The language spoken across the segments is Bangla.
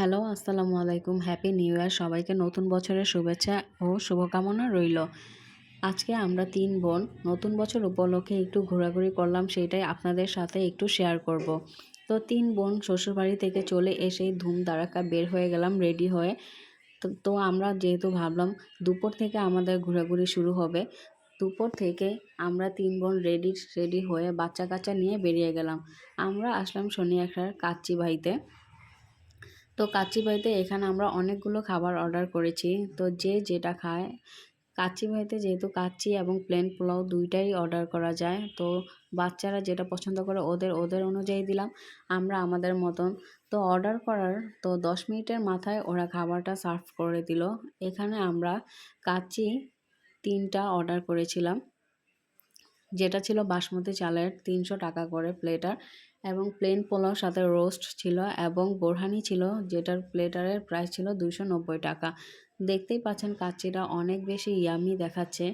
হ্যালো, আসসালামু আলাইকুম। হ্যাপি নিউ ইয়ার সবাইকে নতুন বছরের শুভেচ্ছা ও শুভকামনা রইল। আজকে আমরা তিন বোন। নতুন বছর উপলক্ষে একটু ঘোরাঘুরি করলাম, সেটাই আপনাদের সাথে একটু শেয়ার করব। তো তিন বোন শ্বশুরবাড়ি থেকে চলে এসেই ধুম দাঁড়াকা বের হয়ে গেলাম রেডি হয়ে। তো তো আমরা যেহেতু ভাবলাম দুপুর থেকে আমাদের ঘোরাঘুরি শুরু হবে, দুপুর থেকে আমরা তিন বোন রেডি রেডি হয়ে বাচ্চা কাচ্চা নিয়ে বেরিয়ে গেলাম। আমরা আসলাম শনি একটার কাচ্চি ভাইতে। তো কাচ্চি ভাইতে এখানে আমরা অনেকগুলো খাবার অর্ডার করেছি। তো যে যেটা খায়, কাচ্চি ভাইতে যেহেতু কাচ্চি এবং প্লেন পোলাও দুইটাই অর্ডার করা যায়, তো বাচ্চারা যেটা পছন্দ করে ওদের ওদের অনুযায়ী দিলাম, আমরা আমাদের মতন। তো অর্ডার করার, তো দশ মিনিটের মাথায় ওরা খাবারটা সার্ভ করে দিল। এখানে আমরা কাচ্চি তিনটা অর্ডার করেছিলাম, যেটা ছিল বাসমতি চালের তিনশো টাকা করে প্লেটার এবং প্লেন পোলাও সাথে রোস্ট ছিল এবং বোরহানি ছিল, যেটার প্লেটারের প্রাইস ছিল দুশো টাকা। দেখতেই পাচ্ছেন কাচ্চিটা অনেক বেশি ইয়ামি দেখাচ্ছে।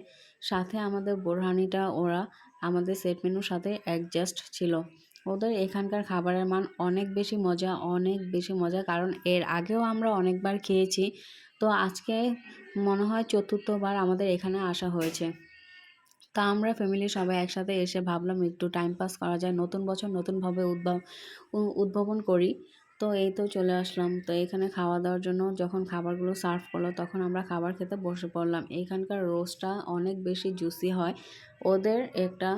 সাথে আমাদের বোরহানিটা, ওরা আমাদের সেট মেনুর সাথে অ্যাডজাস্ট ছিল। ওদের এখানকার খাবারের মান অনেক বেশি মজা, অনেক বেশি মজা, কারণ এর আগেও আমরা অনেকবার খেয়েছি। তো আজকে মনে হয় চতুর্থবার আমাদের এখানে আসা হয়েছে। তা আমরা ফ্যামিলি সবাই একসাথে এসে ভাবলাম একটু টাইম পাস করা যায়। নতুন বছর নতুনভাবে উদ্ভব উদ্ভাবন করি। তো এই তো চলে আসলাম। তো এখানে খাওয়া দাওয়ার জন্য যখন খাবারগুলো সার্ভ করল তখন আমরা খাবার খেতে বসে পড়লাম। এখানকার রোস্টটা অনেক বেশি জুসি হয়। ওদের একটা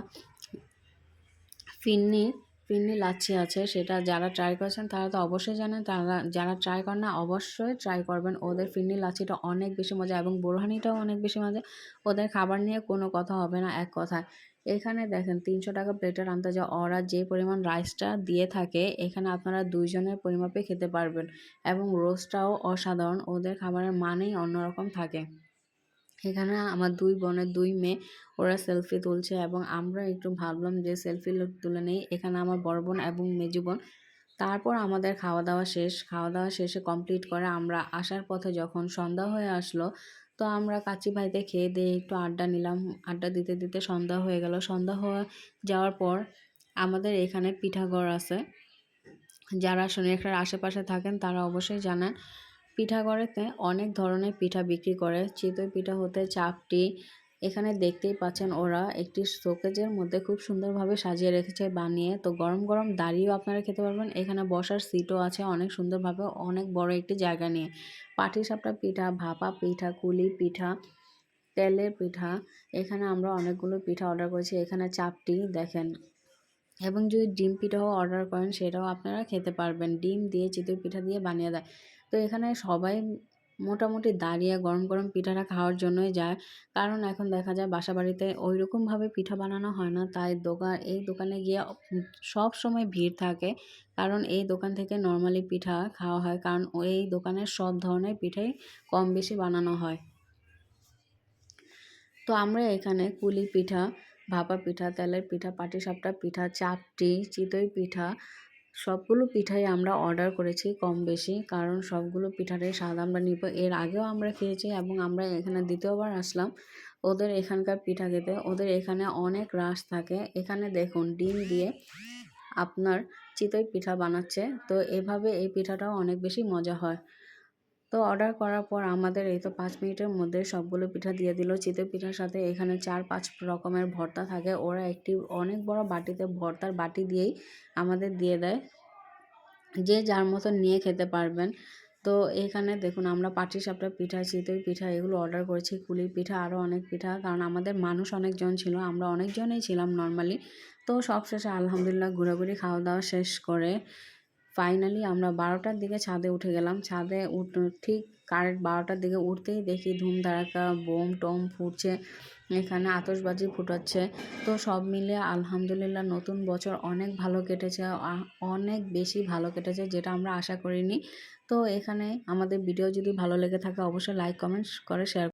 ফিন্নি ফিন্নি লাচ্ছি আছে, সেটা যারা ট্রাই করেছেন তারা তো অবশ্যই জানেন, তারা যারা ট্রাই করেন না অবশ্যই ট্রাই করবেন। ওদের ফিন্নি লাচ্ছিটা অনেক বেশি মজা এবং বোরহানিটাও অনেক বেশি মজা। ওদের খাবার নিয়ে কোনো কথা হবে না, এক কথায়। এখানে দেখেন তিনশো টাকা প্লেটের আন্দাজে ওরা যে পরিমাণ রাইসটা দিয়ে থাকে, এখানে আপনারা দুইজনের পরিমাপে খেতে পারবেন এবং রোস্টটাও অসাধারণ। ওদের খাবারের মানেই অন্যরকম থাকে। এখানে আমার দুই বোনের দুই মেয়ে, ওরা সেলফি তুলছে এবং আমরা একটু ভাবলাম যে সেলফি তুলে নেই। এখানে আমার বড় বোন এবং মেজু বোন। তারপর আমাদের খাওয়া দাওয়া শেষ। খাওয়া দাওয়া শেষে কমপ্লিট করে আমরা আসার পথে যখন সন্ধ্যা হয়ে আসলো, তো আমরা কাচি ভাইতে খেয়ে দিয়ে একটু আড্ডা নিলাম। আড্ডা দিতে দিতে সন্ধ্যা হয়ে গেল। সন্ধ্যা হয়ে যাওয়ার পর আমাদের এখানে পিঠাঘর আছে। যারা শনিয়াখার আশেপাশে থাকেন তারা অবশ্যই জানেন পিঠাঘরেতে অনেক ধরনের পিঠা বিক্রি করে। চিতই পিঠা হতে চাপটি, এখানে দেখতেই পাচ্ছেন ওরা একটি শোকেজের মধ্যে খুব সুন্দরভাবে সাজিয়ে রেখেছে বানিয়ে। তো গরম গরম দাঁড়িয়েও আপনারা খেতে পারবেন। এখানে বসার সিটও আছে অনেক সুন্দরভাবে, অনেক বড় একটি জায়গা নিয়ে। পাটিসাপটা পিঠা, ভাপা পিঠা, কুলি পিঠা, তেলের পিঠা, এখানে আমরা অনেকগুলো পিঠা অর্ডার করেছি। এখানে চাপটি দেখেন এবং যদি ডিম পিঠাও অর্ডার করেন, সেটাও আপনারা খেতে পারবেন। ডিম দিয়ে চিতই পিঠা দিয়ে বানিয়ে দেয়। তো এখানে সবাই মোটামুটি দাঁড়িয়ে গরম গরম পিঠাটা খাওয়ার জন্যই যায়। কারণ এখন দেখা যায় বাসা বাড়িতে ওই রকমভাবে পিঠা বানানো হয় না। তাই দোকান, এই দোকানে গিয়ে সব সময় ভিড় থাকে। কারণ এই দোকান থেকে নর্মালি পিঠা খাওয়া হয়। কারণ এই দোকানের সব ধরনের পিঠাই কম বেশি বানানো হয়। তো আমরা এখানে কুলি পিঠা ভাপা পিঠা, তেলের পিঠা পাটিসাপটা পিঠা চাপটি চিতই পিঠা, সবগুলো পিঠাই আমরা অর্ডার করেছি কম বেশি কারণ সবগুলো পিঠারই স্বাদ আমরা নিব। এর আগেও আমরা খেয়েছি এবং আমরা এখানে দ্বিতীয়বার আসলাম। ওদের এখানকার পিঠা খেতে। ওদের এখানে অনেক রাস থাকে। এখানে দেখুন, ডিম দিয়ে আপনার চিতই পিঠা বানাচ্ছে। তো এভাবে এই পিঠাটাও অনেক বেশি মজা হয়। তো অর্ডার করার পর আমাদের এই তো পাঁচ মিনিটের মধ্যে সবগুলো পিঠা দিয়ে দিল। চিতই পিঠার সাথে এখানে চার পাঁচ রকমের ভর্তা থাকে। ওরা একটি অনেক বড় বাটিতে ভর্তার বাটি দিয়েই আমাদের দিয়ে দেয়। যে যার মতন নিয়ে খেতে পারবেন। তো এখানে দেখুন আমরা পাটিসাপটা পিঠা, চিতই পিঠা এগুলো অর্ডার করেছি। কুলির পিঠা আরও অনেক পিঠা, কারণ আমাদের মানুষ অনেকজন ছিল, আমরা অনেকজনেই ছিলাম নর্মালি তো সবশেষে আলহামদুলিল্লাহ ঘোরাঘুরি খাওয়া দাওয়া শেষ করে ফাইনালি আমরা বারোটার দিকে ছাদে উঠে গেলাম। ছাদে উঠ ঠিক কারেন্ট বারোটার দিকে উঠতেই দেখি ধুম ধারাকা বোম টোম ফুটছে। এখানে আতসবাজি ফুটাচ্ছে। তো সব মিলে আলহামদুলিল্লাহ নতুন বছর অনেক ভালো কেটেছে। অনেক বেশি ভালো কেটেছে যেটা আমরা আশা করিনি। তো এখানে আমাদের ভিডিও যদি ভালো লেগে থাকে অবশ্যই লাইক কমেন্টস করে শেয়ার